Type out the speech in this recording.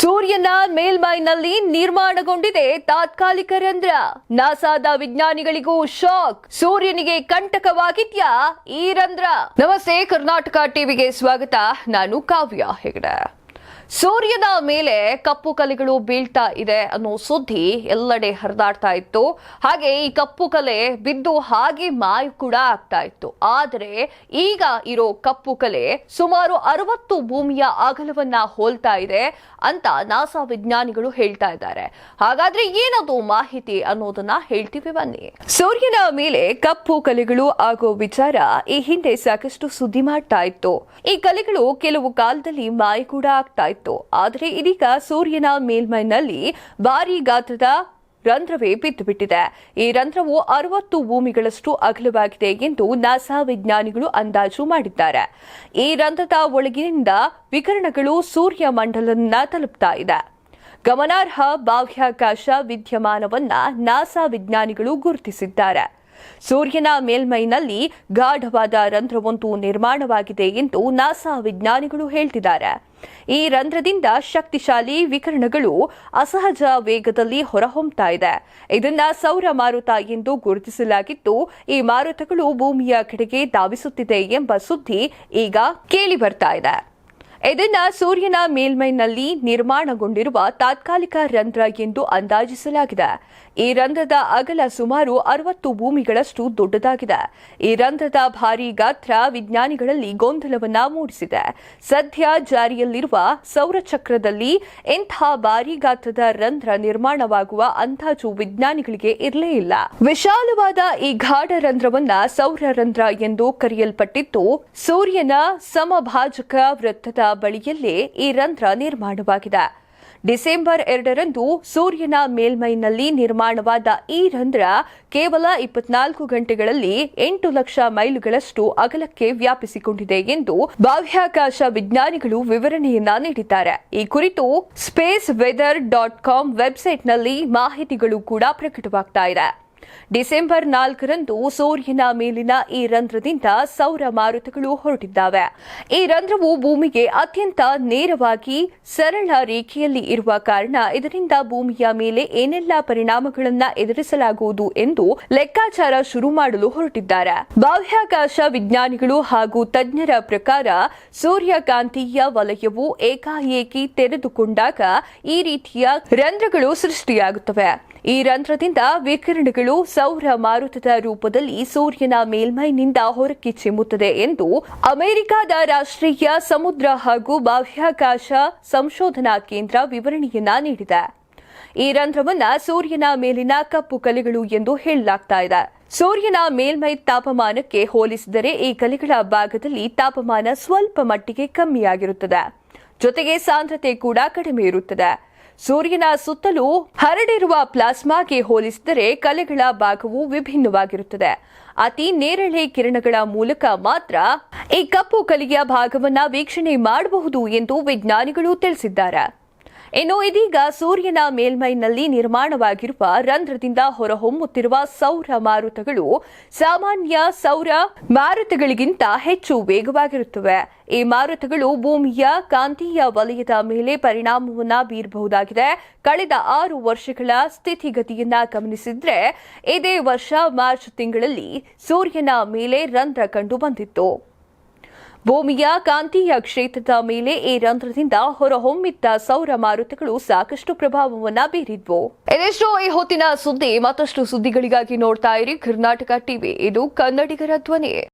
ಸೂರ್ಯನ ಮೇಲ್ಮೈನಲ್ಲಿ ನಿರ್ಮಾಣಗೊಂಡಿದೆ ತಾತ್ಕಾಲಿಕ ರಂಧ್ರ. ನಾಸಾದ ವಿಜ್ಞಾನಿಗಳಿಗೂ ಶಾಕ್. ಸೂರ್ಯನಿಗೆ ಕಂಟಕವಾಗಿದ್ಯಾ ಈ ರಂಧ್ರ? ನಮಸ್ತೆ, ಕರ್ನಾಟಕ ಟಿವಿಗೆ ಸ್ವಾಗತ. ನಾನು ಕಾವ್ಯ ಹೆಗಡೆ. ಸೂರ್ಯನ ಮೇಲೆ ಕಪ್ಪು ಕಲೆಗಳು ಬೀಳ್ತಾ ಇದೆ ಅನ್ನೋ ಸುದ್ದಿ ಎಲ್ಲೆಡೆ ಹರಿದಾಡ್ತಾ ಇತ್ತು. ಹಾಗೆ ಈ ಕಪ್ಪು ಕಲೆ ಬಿದ್ದು ಹಾಗೆ ಮಾಯು ಕೂಡ ಆಗ್ತಾ ಇತ್ತು. ಆದರೆ ಈಗ ಇರೋ ಕಪ್ಪು ಕಲೆ ಸುಮಾರು ಅರವತ್ತು ಭೂಮಿಯ ಅಗಲವನ್ನ ಹೋಲ್ತಾ ಇದೆ ಅಂತ ನಾಸಾ ವಿಜ್ಞಾನಿಗಳು ಹೇಳ್ತಾ ಇದ್ದಾರೆ. ಹಾಗಾದ್ರೆ ಏನದು ಮಾಹಿತಿ ಅನ್ನೋದನ್ನ ಹೇಳ್ತೀವಿ ಬನ್ನಿ. ಸೂರ್ಯನ ಮೇಲೆ ಕಪ್ಪು ಕಲೆಗಳು ಆಗೋ ವಿಚಾರ ಈ ಹಿಂದೆ ಸಾಕಷ್ಟು ಸುದ್ದಿ ಮಾಡ್ತಾ ಇತ್ತು. ಈ ಕಲೆಗಳು ಕೆಲವು ಕಾಲದಲ್ಲಿ ಮಾಯ ಕೂಡ ಆಗ್ತಾ ಇತ್ತು. ಆದರೆ ಇದೀಗ ಸೂರ್ಯನ ಮೇಲ್ಮೈನಲ್ಲಿ ಭಾರಿ ಗಾತ್ರದ ರಂಧ್ರವೇ ಬಿದ್ದು ಬಿಟ್ಟಿದೆ ಈ ರಂಧ್ರವು ಅರವತ್ತು ಭೂಮಿಗಳಷ್ಟು ಅಗಲವಾಗಿದೆ ಎಂದು ನಾಸಾ ವಿಜ್ಞಾನಿಗಳು ಅಂದಾಜು ಮಾಡಿದ್ದಾರೆ. ಈ ರಂಧ್ರದ ಒಳಗಿನಿಂದ ವಿಕಿರಣಗಳು ಸೂರ್ಯ ಮಂಡಲನ್ನ ತಲುಪ್ತಾ ಇದೆ. ಗಮನಾರ್ಹ ಬಾಹ್ಯಾಕಾಶ ವಿದ್ಯಮಾನವನ್ನ ನಾಸಾ ವಿಜ್ಞಾನಿಗಳು ಗುರುತಿಸಿದ್ದಾರೆ. ಸೂರ್ಯನ ಮೇಲ್ಮೈನಲ್ಲಿ ಗಾಢವಾದ ರಂಧ್ರವೊಂದು ನಿರ್ಮಾಣವಾಗಿದೆ ಎಂದು ನಾಸಾ ವಿಜ್ಞಾನಿಗಳು ಹೇಳ್ತಿದ್ದಾರೆ. ಈ ರಂಧ್ರದಿಂದ ಶಕ್ತಿಶಾಲಿ ವಿಕಿರಣಗಳು ಅಸಹಜ ವೇಗದಲ್ಲಿ ಹೊರಹೊಮ್ಮತಾ ಇದೆ. ಇದನ್ನ ಸೌರ ಮಾರುತ ಎಂದು ಗುರುತಿಸಲಾಗಿದ್ದು, ಈ ಮಾರುತಗಳು ಭೂಮಿಯ ಕಡೆಗೆ ಧಾವಿಸುತ್ತಿದೆ ಎಂಬ ಸುದ್ದಿ ಈಗ ಕೇಳಿ ಬರ್ತಾ ಇದೆ. ಇದನ್ನ ಸೂರ್ಯನ ಮೇಲ್ಮೈನಲ್ಲಿ ನಿರ್ಮಾಣಗೊಂಡಿರುವ ತಾತ್ಕಾಲಿಕ ರಂಧ್ರ ಎಂದು ಅಂದಾಜಿಸಲಾಗಿದೆ. ಈ ರಂಧ್ರದ ಅಗಲ ಸುಮಾರು ಅರವತ್ತು ಭೂಮಿಗಳಷ್ಟು ದೊಡ್ಡದಾಗಿದೆ. ಈ ರಂಧ್ರದ ಭಾರಿ ಗಾತ್ರ ವಿಜ್ಞಾನಿಗಳಲ್ಲಿ ಗೊಂದಲವನ್ನ ಮೂಡಿಸಿದೆ. ಸದ್ಯ ಜಾರಿಯಲ್ಲಿರುವ ಸೌರಚಕ್ರದಲ್ಲಿ ಇಂಥ ಭಾರಿ ಗಾತ್ರದ ರಂಧ್ರ ನಿರ್ಮಾಣವಾಗುವ ಅಂದಾಜು ವಿಜ್ಞಾನಿಗಳಿಗೆ ಇರಲೇ ಇಲ್ಲ. ವಿಶಾಲವಾದ ಈ ಗಾಢ ರಂಧ್ರವನ್ನ ಸೌರ ರಂಧ್ರ ಎಂದು ಕರೆಯಲ್ಪಟ್ಟಿದ್ದು, ಸೂರ್ಯನ ಸಮಭಾಜಕ ವೃತ್ತದ ಬಳಿಯಲ್ಲೇ ಈ ರಂಧ್ರ ನಿರ್ಮಾಣವಾಗಿದೆ. ಡಿಸೆಂಬರ್ ಎರಡರಂದು ಸೂರ್ಯನ ಮೇಲ್ಮೈನಲ್ಲಿ ನಿರ್ಮಾಣವಾದ ಈ ರಂಧ್ರ ಕೇವಲ ಇಪ್ಪತ್ನಾಲ್ಕು ಗಂಟೆಗಳಲ್ಲಿ ಎಂಟು ಲಕ್ಷ ಮೈಲುಗಳಷ್ಟು ಅಗಲಕ್ಕೆ ವ್ಯಾಪಿಸಿಕೊಂಡಿದೆ ಎಂದು ಬಾಹ್ಯಾಕಾಶ ವಿಜ್ಞಾನಿಗಳು ವಿವರಣೆಯನ್ನ ನೀಡಿದ್ದಾರೆ. ಈ ಕುರಿತು ಸ್ಪೇಸ್ ವೆದರ್ ಡಾಟ್ ಕಾಮ್ ವೆಬ್ಸೈಟ್ನಲ್ಲಿ ಮಾಹಿತಿಗಳು ಕೂಡ ಪ್ರಕಟವಾಗ್ತಾ ಇದೆ. ಡಿಸೆಂಬರ್ ನಾಲ್ಕರಂದು ಸೂರ್ಯನ ಮೇಲಿನ ಈ ರಂಧ್ರದಿಂದ ಸೌರ ಮಾರುತಗಳು ಹೊರಟಿದ್ದಾವೆ. ಈ ರಂಧ್ರವು ಭೂಮಿಗೆ ಅತ್ಯಂತ ನೇರವಾಗಿ ಸರಳ ರೇಖೆಯಲ್ಲಿ ಇರುವ ಕಾರಣ ಇದರಿಂದ ಭೂಮಿಯ ಮೇಲೆ ಏನೆಲ್ಲ ಪರಿಣಾಮಗಳನ್ನು ಎದುರಿಸಲಾಗುವುದು ಎಂದು ಲೆಕ್ಕಾಚಾರ ಶುರು ಮಾಡಲು ಹೊರಟಿದ್ದಾರೆ. ಬಾಹ್ಯಾಕಾಶ ವಿಜ್ಞಾನಿಗಳು ಹಾಗೂ ತಜ್ಞರ ಪ್ರಕಾರ ಸೂರ್ಯಕಾಂತೀಯ ವಲಯವು ಏಕಾಏಕಿ ತೆರೆದುಕೊಂಡಾಗ ಈ ರೀತಿಯ ರಂಧ್ರಗಳು ಸೃಷ್ಟಿಯಾಗುತ್ತವೆ. ಈ ರಂಧ್ರದಿಂದ ವಿಕಿರಣಗಳು ಸೌರ ಮಾರುತದ ರೂಪದಲ್ಲಿ ಸೂರ್ಯನ ಮೇಲ್ಮೈನಿಂದ ಹೊರಕ್ಕೆ ಚಿಮ್ಮುತ್ತದೆ ಎಂದು ಅಮೆರಿಕದ ರಾಷ್ಟ್ರೀಯ ಸಮುದ್ರ ಹಾಗೂ ಬಾಹ್ಯಾಕಾಶ ಸಂಶೋಧನಾ ಕೇಂದ್ರ ವಿವರಣೆಯನ್ನ ನೀಡಿದೆ. ಈ ರಂಧ್ರವನ್ನ ಸೂರ್ಯನ ಮೇಲಿನ ಕಪ್ಪು ಕಲೆಗಳು ಎಂದು ಹೇಳಲಾಗ್ತಾ ಇದೆ. ಸೂರ್ಯನ ಮೇಲ್ಮೈ ತಾಪಮಾನಕ್ಕೆ ಹೋಲಿಸಿದರೆ ಈ ಕಲೆಗಳ ಭಾಗದಲ್ಲಿ ತಾಪಮಾನ ಸ್ವಲ್ಪ ಮಟ್ಟಿಗೆ ಕಮ್ಮಿಯಾಗಿರುತ್ತದೆ. ಜೊತೆಗೆ ಸಾಂದ್ರತೆ ಕೂಡ ಕಡಿಮೆ ಇರುತ್ತದೆ. ಸೂರ್ಯನ ಸುತ್ತಲೂ ಹರಡಿರುವ ಪ್ಲಾಸ್ಮಾಗೆ ಹೋಲಿಸಿದರೆ ಕಲೆಗಳ ಭಾಗವು ವಿಭಿನ್ನವಾಗಿರುತ್ತದೆ. ಅತಿ ನೇರಳೆ ಕಿರಣಗಳ ಮೂಲಕ ಮಾತ್ರ ಈ ಕಪ್ಪು ಕಲೆಯ ಭಾಗವನ್ನ ವೀಕ್ಷಣೆ ಮಾಡಬಹುದು ಎಂದು ವಿಜ್ಞಾನಿಗಳು ತಿಳಿಸಿದ್ದಾರೆ. ಇನ್ನು ಇದೀಗ ಸೂರ್ಯನ ಮೇಲ್ಮೈನಲ್ಲಿ ನಿರ್ಮಾಣವಾಗಿರುವ ರಂಧ್ರದಿಂದ ಹೊರಹೊಮ್ಮುತ್ತಿರುವ ಸೌರ ಮಾರುತಗಳು ಸಾಮಾನ್ಯ ಸೌರ ಮಾರುತಗಳಿಗಿಂತ ಹೆಚ್ಚು ವೇಗವಾಗಿರುತ್ತವೆ. ಈ ಮಾರುತಗಳು ಭೂಮಿಯ ಕಾಂತೀಯ ವಲಯದ ಮೇಲೆ ಪರಿಣಾಮವನ್ನು ಬೀರಬಹುದಾಗಿದೆ. ಕಳೆದ ಆರು ವರ್ಷಗಳ ಸ್ಥಿತಿಗತಿಯನ್ನ ಗಮನಿಸಿದ್ರೆ ಇದೇ ವರ್ಷ ಮಾರ್ಚ್ ತಿಂಗಳಲ್ಲಿ ಸೂರ್ಯನ ಮೇಲೆ ರಂಧ್ರ ಕಂಡು ಬಂದಿತ್ತು ಭೂಮಿಯ ಕಾಂತೀಯ ಕ್ಷೇತ್ರದ ಮೇಲೆ ಈ ರಂಧ್ರದಿಂದ ಹೊರಹೊಮ್ಮಿದ್ದ ಸೌರ ಮಾರುತಗಳು ಸಾಕಷ್ಟು ಪ್ರಭಾವವನ್ನ ಬೀರಿದ್ವು. ಇದೆಷ್ಟೋ ಈ ಹೊತ್ತಿನ ಸುದ್ದಿ ಮತ್ತಷ್ಟು ಸುದ್ದಿಗಳಿಗಾಗಿ ನೋಡ್ತಾ ಇರಿ ಕರ್ನಾಟಕ ಟಿವಿ. ಇದು ಕನ್ನಡಿಗರ ಧ್ವನಿ.